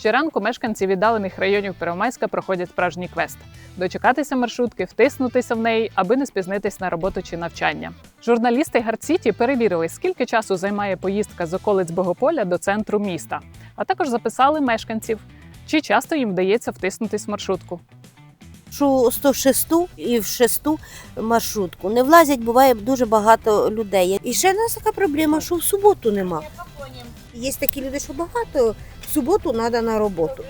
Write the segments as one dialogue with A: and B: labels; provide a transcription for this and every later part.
A: Щоранку мешканці віддалених районів Первомайська проходять справжній квест дочекатися маршрутки, втиснутися в неї, аби не спізнитись на роботу чи навчання. Журналісти Гардсіті перевірили, скільки часу займає поїздка з околиць Богополя до центру міста, а також записали мешканців, чи часто їм вдається втиснутись в маршрутку.
B: Що 106 і в 6 маршрутку не влазять, буває дуже багато людей. І ще в нас така проблема, що в суботу нема. Є такі люди, що багато, в суботу треба на роботу.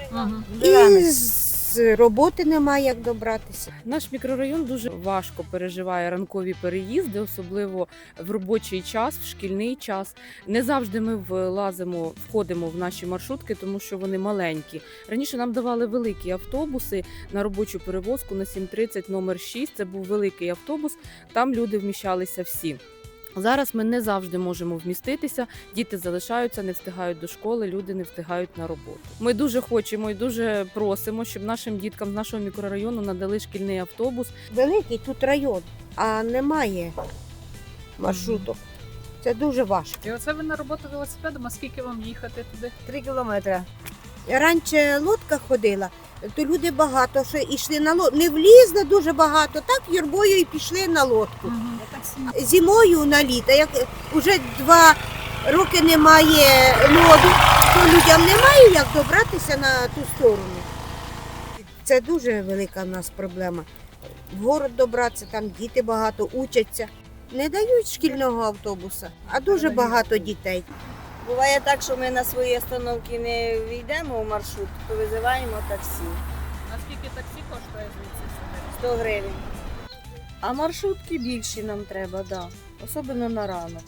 B: І з роботи немає як добратися.
C: Наш мікрорайон дуже важко переживає ранкові переїзди, особливо в робочий час, в шкільний час. Не завжди ми влазимо, входимо в наші маршрутки, тому що вони маленькі. Раніше нам давали великі автобуси на робочу перевозку на 730 номер 6. Це був великий автобус. Там люди вміщалися всі. Зараз ми не завжди можемо вміститися. Діти залишаються, не встигають до школи, люди не встигають на роботу. Ми дуже хочемо і дуже просимо, щоб нашим діткам з нашого мікрорайону надали шкільний автобус.
B: Великий тут район, а немає маршруток. Це дуже важко.
A: І оце ви на роботу велосипедом, а скільки вам їхати туди?
B: Три кілометри. Раніше лодка ходила, то люди багато що йшли на лодку. Не влізли дуже багато, так юрбою і пішли на лодку. Зимою на літо, як вже два роки немає льоду, то людям немає як добратися на ту сторону. Це дуже велика в нас проблема. В город добратися, там діти багато учаться. Не дають шкільного автобуса, а дуже багато дітей.
D: Буває так, що ми на свої остановки не війдемо в маршрут, то визиваємо таксі
A: Наскільки таксі коштує звідси?
D: 100 гривень. А маршрутки більші нам треба, да. особливо на ранок.